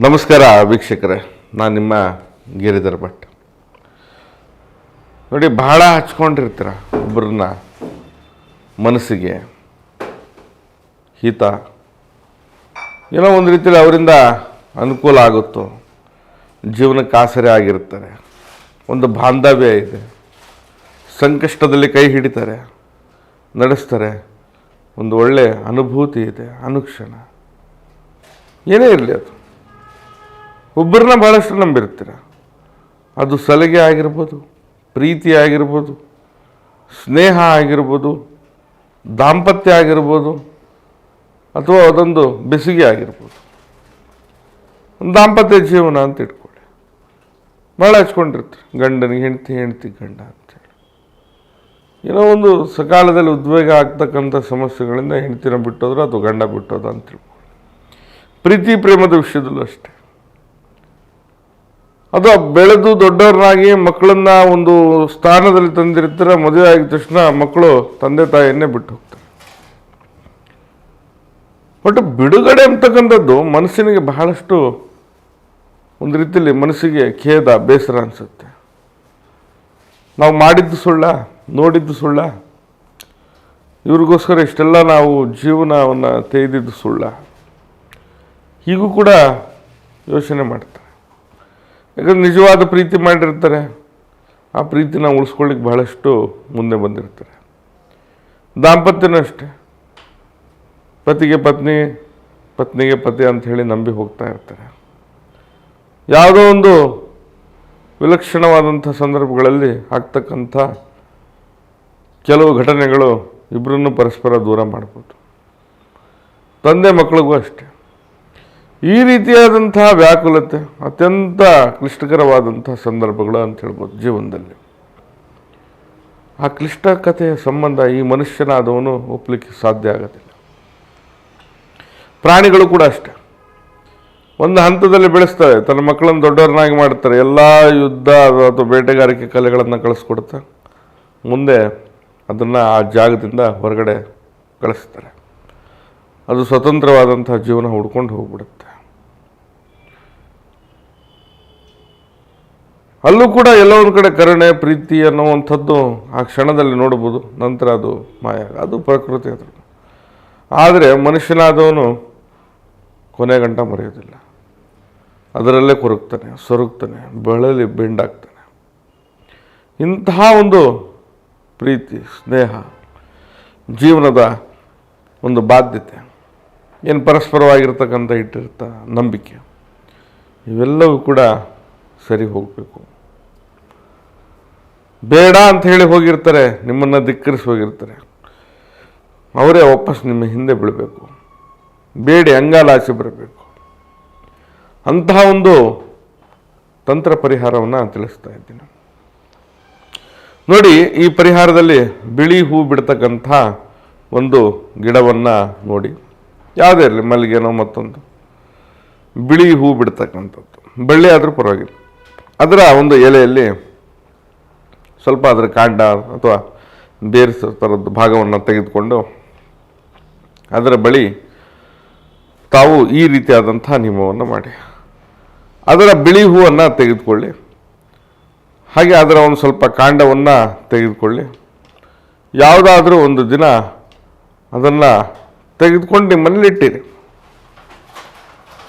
ನಮಸ್ಕಾರ ವೀಕ್ಷಕರೇ, ನಾನು ನಿಮ್ಮ ಗಿರಿಧರ್ ಭಟ್. ನೋಡಿ, ಬಹಳ ಹಚ್ಕೊಂಡಿರ್ತೀರ ಒಬ್ಬರನ್ನ ಮನಸ್ಸಿಗೆ, ಹಿತ. ಏನೋ ಒಂದು ರೀತಿಯಲ್ಲಿ ಅವರಿಂದ ಅನುಕೂಲ ಆಗುತ್ತೋ, ಜೀವನಕ್ಕೆ ಆಸರೆ ಆಗಿರ್ತಾರೆ. ಒಂದು ಬಾಂಧವ್ಯ ಇದೆ. ಸಂಕಷ್ಟದಲ್ಲಿ ಕೈ ಹಿಡಿತಾರೆ, ನಡೆಸ್ತಾರೆ. ಒಂದು ಒಳ್ಳೆಯ ಅನುಭೂತಿ ಇದೆ, ಅನುಕ್ಷಣ. ಏನೇ ಇರಲಿ ಅದು. ಒಬ್ಬರನ್ನ ಭಾಳಷ್ಟು ನಂಬಿರ್ತೀರ. ಅದು ಸಲಿಗೆ ಆಗಿರ್ಬೋದು, ಪ್ರೀತಿ ಆಗಿರ್ಬೋದು, ಸ್ನೇಹ ಆಗಿರ್ಬೋದು, ದಾಂಪತ್ಯ ಆಗಿರ್ಬೋದು, ಅಥವಾ ಅದೊಂದು ಬೆಸಿಗೆ ಆಗಿರ್ಬೋದು. ದಾಂಪತ್ಯ ಜೀವನ ಅಂತ ಇಟ್ಕೊಳ್ಳಿ. ಭಾಳ ಹಚ್ಕೊಂಡಿರ್ತೀರಿ, ಗಂಡನಿಗೆ ಹೆಂಡ್ತಿ ಹೆಂಡ್ತಿ ಗಂಡ ಅಂತೇಳಿ ಏನೋ ಒಂದು ಸಕಾಲದಲ್ಲಿ ಉದ್ವೇಗ ಆಗ್ತಕ್ಕಂಥ ಸಮಸ್ಯೆಗಳಿಂದ ಹೆಂಡ್ತಿನ ಬಿಟ್ಟೋದ್ರೆ ಅಥವಾ ಗಂಡ ಬಿಟ್ಟೋದ ಅಂತ ತಿಳ್ಕೊಳ್ಳಿ. ಪ್ರೀತಿ, ಪ್ರೇಮದ ವಿಷಯದಲ್ಲೂ ಅಷ್ಟೇ. ಅದು ಬೆಳೆದು ದೊಡ್ಡವರಾಗಿ ಮಕ್ಕಳನ್ನ ಒಂದು ಸ್ಥಾನದಲ್ಲಿ ತಂದಿರ್ತಾರೆ ಮದುವೆ ಆಗಿದ ತಕ್ಷಣ ಮಕ್ಕಳು ತಂದೆ ತಾಯಿಯನ್ನೇ ಬಿಟ್ಟು ಹೋಗ್ತಾರೆ. ಬಟ್ ಬಿಡುಗಡೆ ಅಂತಕ್ಕಂಥದ್ದು ಮನಸ್ಸಿನಿಗೆ ಬಹಳಷ್ಟು ಒಂದು ರೀತಿಯಲ್ಲಿ ಮನಸ್ಸಿಗೆ ಖೇದ, ಬೇಸರ ಅನಿಸುತ್ತೆ. ನಾವು ಮಾಡಿದ್ದು ಸುಳ್ಳ, ನೋಡಿದ್ದು ಸುಳ್ಳ, ಇವ್ರಿಗೋಸ್ಕರ ಇಷ್ಟೆಲ್ಲ ನಾವು ಜೀವನವನ್ನು ತೆಗೆದಿದ್ದು ಸುಳ್ಳ. ಹೀಗೂ ಕೂಡ ಯೋಚನೆ ಮಾಡ್ತಾರೆ. ಯಾಕಂದ್ರೆ ನಿಜವಾದ ಪ್ರೀತಿ ಮಾಡಿರ್ತಾರೆ. ಆ ಪ್ರೀತಿನ ಉಳಿಸ್ಕೊಳ್ಳಿಕ್ಕೆ ಬಹಳಷ್ಟು ಮುಂದೆ ಬಂದಿರ್ತಾರೆ. ದಾಂಪತ್ಯನೂ ಅಷ್ಟೇ ಪತಿಗೆ ಪತ್ನಿ, ಪತ್ನಿಗೆ ಪತಿ ಅಂತ ಹೇಳಿ ನಂಬಿ ಹೋಗ್ತಾ ಇರ್ತಾರೆ. ಯಾವುದೋ ಒಂದು ವಿಲಕ್ಷಣವಾದಂಥ ಸಂದರ್ಭಗಳಲ್ಲಿ ಆಗ್ತಕ್ಕಂಥ ಕೆಲವು ಘಟನೆಗಳು ಇಬ್ಬರನ್ನು ಪರಸ್ಪರ ದೂರ ಮಾಡ್ಬೋದು. ತಂದೆ ಮಕ್ಕಳಿಗೂ ಅಷ್ಟೇ. ಈ ರೀತಿಯಾದಂತಹ ವ್ಯಾಕುಲತೆ, ಅತ್ಯಂತ ಕ್ಲಿಷ್ಟಕರವಾದಂತಹ ಸಂದರ್ಭಗಳು ಅಂತ ಹೇಳ್ಬೋದು ಜೀವನದಲ್ಲಿ. ಆ ಕ್ಲಿಷ್ಟ ಕಥೆಯ ಸಂಬಂಧ ಈ ಮನುಷ್ಯನಾದವನು ಒಪ್ಪಲಿಕ್ಕೆ ಸಾಧ್ಯ ಆಗೋದಿಲ್ಲ. ಪ್ರಾಣಿಗಳು ಕೂಡ ಅಷ್ಟೆ. ಒಂದು ಹಂತದಲ್ಲಿ ಬೆಳೆಸ್ತವೆ ತನ್ನ ಮಕ್ಕಳನ್ನು ದೊಡ್ಡವರನ್ನಾಗಿ ಮಾಡ್ತಾರೆ, ಎಲ್ಲ ಯುದ್ಧ ಅಥವಾ ಬೇಟೆಗಾರಿಕೆ ಕಲೆಗಳನ್ನು ಕಳಿಸ್ಕೊಡ್ತಾ ಮುಂದೆ ಅದನ್ನು ಆ ಜಾಗದಿಂದ ಹೊರಗಡೆ ಕಳಿಸ್ತಾರೆ. ಅದು ಸ್ವತಂತ್ರವಾದಂತಹ ಜೀವನ ಹುಡ್ಕೊಂಡು ಹೋಗ್ಬಿಡುತ್ತೆ. ಅಲ್ಲೂ ಕೂಡ ಎಲ್ಲೋ ಕಡೆ ಕರುಣೆ, ಪ್ರೀತಿ ಅನ್ನುವಂಥದ್ದು ಆ ಕ್ಷಣದಲ್ಲಿ ನೋಡ್ಬೋದು. ನಂತರ ಅದು ಮಾಯ, ಅದು ಪ್ರಕೃತಿ ಅದು. ಆದರೆ ಮನುಷ್ಯನಾದವನು ಕೊನೆ ಗಂಟ ಮರೆಯೋದಿಲ್ಲ. ಅದರಲ್ಲೇ ಕೊರಗ್ತಾನೆ, ಸೊರಗ್ತಾನೆ, ಬೆಳಲಿ ಬೆಂಡಾಗ್ತಾನೆ. ಇಂತಹ ಒಂದು ಪ್ರೀತಿ, ಸ್ನೇಹ, ಜೀವನದ ಒಂದು ಬಾಧ್ಯತೆ, ಏನು ಪರಸ್ಪರವಾಗಿರ್ತಕ್ಕಂಥ ಇಟ್ಟಿರ್ತ ನಂಬಿಕೆ, ಇವೆಲ್ಲವೂ ಕೂಡ ಸರಿ ಹೋಗಬೇಕು. ಬೇಡ ಅಂತ ಹೇಳಿ ಹೋಗಿರ್ತಾರೆ, ನಿಮ್ಮನ್ನು ಧಿಕ್ಕರಿಸಿ ಹೋಗಿರ್ತಾರೆ. ಅವರೇ ವಾಪಸ್ ನಿಮ್ಮ ಹಿಂದೆ ಬೀಳಬೇಕು. ಬೇಡಿ ಅಂಗಾಲಾಚೆ ಬರಬೇಕು. ಅಂತಹ ಒಂದು ತಂತ್ರ ಪರಿಹಾರವನ್ನು ತಿಳಿಸ್ತಾ ಇದ್ದೀನಿ. ನೋಡಿ, ಈ ಪರಿಹಾರದಲ್ಲಿ ಬಿಳಿ ಹೂ ಬಿಡ್ತಕ್ಕಂಥ ಒಂದು ಗಿಡವನ್ನು ನೋಡಿ. ಯಾವುದೇ ಇರಲಿ, ಮಲ್ಲಿಗೆನೋ ಮತ್ತೊಂದು. ಬಿಳಿ ಹೂ ಬಿಡ್ತಕ್ಕಂಥದ್ದು. ಬಳ್ಳಿ ಆದರೂ ಪರವಾಗಿಲ್ಲ. ಅದರ ಒಂದು ಎಲೆಯಲ್ಲಿ ಸ್ವಲ್ಪ ಅದರ ಕಾಂಡ ಅಥವಾ ಬೇರೆ ಥರದ ಭಾಗವನ್ನು ತೆಗೆದುಕೊಂಡು ಅದರ ಬಳಿ ತಾವು ಈ ರೀತಿಯಾದಂಥ ನಿಯಮವನ್ನು ಮಾಡಿ. ಅದರ ಬಿಳಿ ಹೂವನ್ನು ತೆಗೆದುಕೊಳ್ಳಿ. ಹಾಗೆ ಅದರ ಒಂದು ಸ್ವಲ್ಪ ಕಾಂಡವನ್ನು ತೆಗೆದುಕೊಳ್ಳಿ. ಯಾವುದಾದ್ರೂ ಒಂದು ದಿನ ಅದನ್ನು ತೆಗೆದುಕೊಂಡು ನಿಮ್ಮಲ್ಲಿ ಇಟ್ಟಿರಿ.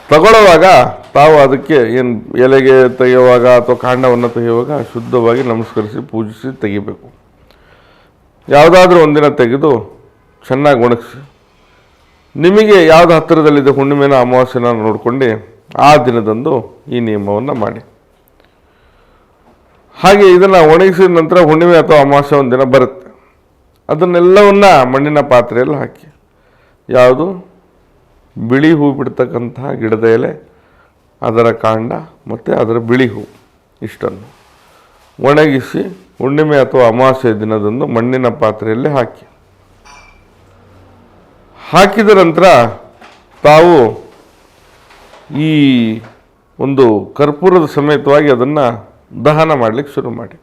ತಗೊಳ್ಳುವಾಗ ತಾವು ಅದಕ್ಕೆ ಏನು ಎಲೆಗೆ ತೆಗೆಯುವಾಗ ಅಥವಾ ಕಾಂಡವನ್ನು ತೆಗೆಯುವಾಗ ಶುದ್ಧವಾಗಿ ನಮಸ್ಕರಿಸಿ ಪೂಜಿಸಿ ತೆಗಿಬೇಕು. ಯಾವುದಾದ್ರೂ ಒಂದಿನ ತೆಗೆದು ಚೆನ್ನಾಗಿ ಒಣಗಿಸಿ. ನಿಮಗೆ ಯಾವುದು ಹತ್ತಿರದಲ್ಲಿದ್ದ ಹುಣ್ಣಿಮೆನ, ಅಮಾವಾಸ್ಯನ ನೋಡ್ಕೊಂಡು ಆ ದಿನದಂದು ಈ ನಿಯಮವನ್ನು ಮಾಡಿ. ಹಾಗೆ ಇದನ್ನು ಒಣಗಿಸಿದ ನಂತರ ಹುಣ್ಣಿಮೆ ಅಥವಾ ಅಮಾವಾಸ್ಯೆ ಒಂದು ದಿನ ಬರುತ್ತೆ. ಅದನ್ನೆಲ್ಲವನ್ನ ಮಣ್ಣಿನ ಪಾತ್ರೆಯಲ್ಲಿ ಹಾಕಿ. ಯಾವುದು? ಬಿಳಿ ಹೂ ಬಿಡ್ತಕ್ಕಂತಹ ಗಿಡದ ಎಲೆ, ಅದರ ಕಾಂಡ ಮತ್ತು ಅದರ ಬಿಳಿ ಹೂ ಇಷ್ಟನ್ನು. ಒಣಗಿಸಿ ಹುಣ್ಣಿಮೆ ಅಥವಾ ಅಮಾವಾಸ್ಯೆ ದಿನದಂದು ಮಣ್ಣಿನ ಪಾತ್ರೆಯಲ್ಲಿ ಹಾಕಿ. ಹಾಕಿದ ನಂತರ ತಾವು ಈ ಒಂದು ಕರ್ಪೂರದ ಸಮೇತವಾಗಿ ಅದನ್ನು ದಹನ ಮಾಡಲಿಕ್ಕೆ ಶುರು ಮಾಡಿ.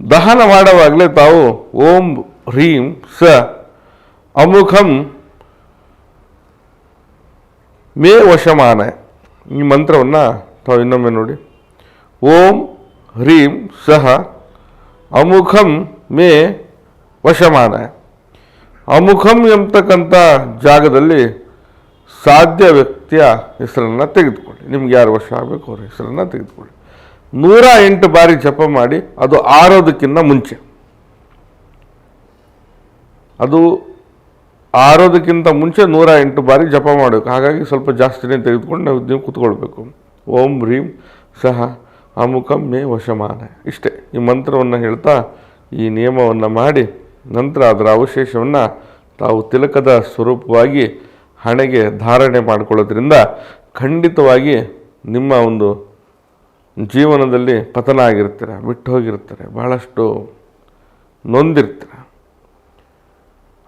ದಹನ ಮಾಡುವಾಗಲೇ ತಾವು ಓಂ ಹ್ರೀಂ ಸ ಅಮುಖಂ ಮೇ ವಶಮಾನ. ಈ ಮಂತ್ರವನ್ನು ತಾವು ಇನ್ನೊಮ್ಮೆ ನೋಡಿ. ಓಂ ಹ್ರೀಂ ಸಹ ಅಮುಖಂ ಮೇ ವಶಮಾನ. ಅಮುಖಂ ಎಂಬತಕ್ಕಂಥ ಜಾಗದಲ್ಲಿ ಸಾಧ್ಯ ವ್ಯಕ್ತಿಯ ಹೆಸರನ್ನು ತೆಗೆದುಕೊಳ್ಳಿ. ನಿಮ್ಗೆ ಯಾರು ವಶ ಆಗಬೇಕು ಅವ್ರ ಹೆಸರನ್ನು ತೆಗೆದುಕೊಳ್ಳಿ. ನೂರ ಎಂಟು ಬಾರಿ ಜಪ ಮಾಡಿ ಅದು ಆರೋದಕ್ಕಿಂತ ಮುಂಚೆ. ಅದು ಆರೋದಕ್ಕಿಂತ ಮುಂಚೆ ನೂರ ಎಂಟು ಬಾರಿ ಜಪ ಮಾಡಬೇಕು. ಹಾಗಾಗಿ ಸ್ವಲ್ಪ ಜಾಸ್ತಿನೇ ತೆಗೆದುಕೊಂಡು ನಾವು ನೀವು ಕೂತ್ಕೊಳ್ಬೇಕು. ಓಂ ಹ್ರೀಂ ಸಹ ಅಮುಖಂ ಮೇ ವಶಮಾನ. ಇಷ್ಟೇ, ಈ ಮಂತ್ರವನ್ನು ಹೇಳ್ತಾ ಈ ನಿಯಮವನ್ನು ಮಾಡಿ ನಂತರ ಅದರ ಅವಶೇಷವನ್ನು ತಾವು ತಿಲಕದ ಸ್ವರೂಪವಾಗಿ ಹಣೆಗೆ ಧಾರಣೆ ಮಾಡಿಕೊಳ್ಳೋದ್ರಿಂದ ಖಂಡಿತವಾಗಿ ನಿಮ್ಮ ಒಂದು ಜೀವನದಲ್ಲಿ ಪತನ ಆಗಿರ್ತೀರ, ಬಿಟ್ಟು ಹೋಗಿರ್ತಾರೆ, ಬಹಳಷ್ಟು ನೊಂದಿರ್ತೀರ.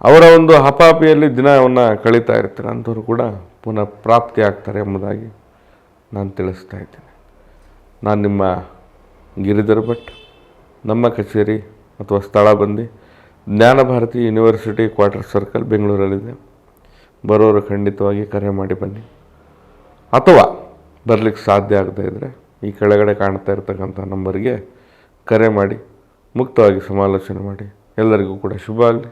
ಅವರ ಒಂದು ಹಪಾಪಿಯಲ್ಲಿ ದಿನವನ್ನು ಕಳೀತಾ ಇರ್ತಾರೆ. ಅಂಥವ್ರು ಕೂಡ ಪುನಃ ಪ್ರಾಪ್ತಿ ಆಗ್ತಾರೆ ಎಂಬುದಾಗಿ ನಾನು ತಿಳಿಸ್ತಾ ಇದ್ದೇನೆ. ನಾನು ನಿಮ್ಮ ಗಿರಿಧರ್ ಭಟ್, ನಮ್ಮ ಕಚೇರಿ ಅಥವಾ ಸ್ಥಳ ಬಂದು Jnana Bharathi university quarter circle ಬೆಂಗಳೂರಲ್ಲಿದೆ. ಬರೋರು ಖಂಡಿತವಾಗಿ ಕರೆ ಮಾಡಿ ಬನ್ನಿ. ಅಥವಾ ಬರಲಿಕ್ಕೆ ಸಾಧ್ಯ ಆಗದೇ ಇದ್ದರೆ ಈ ಕೆಳಗಡೆ ಕಾಣ್ತಾ ಇರ್ತಕ್ಕಂಥ ನಂಬರ್ಗೆ ಕರೆ ಮಾಡಿ, ಮುಕ್ತವಾಗಿ ಸಮಾಲೋಚನೆ ಮಾಡಿ. ಎಲ್ಲರಿಗೂ ಕೂಡ ಶುಭ ಆಗಲಿ.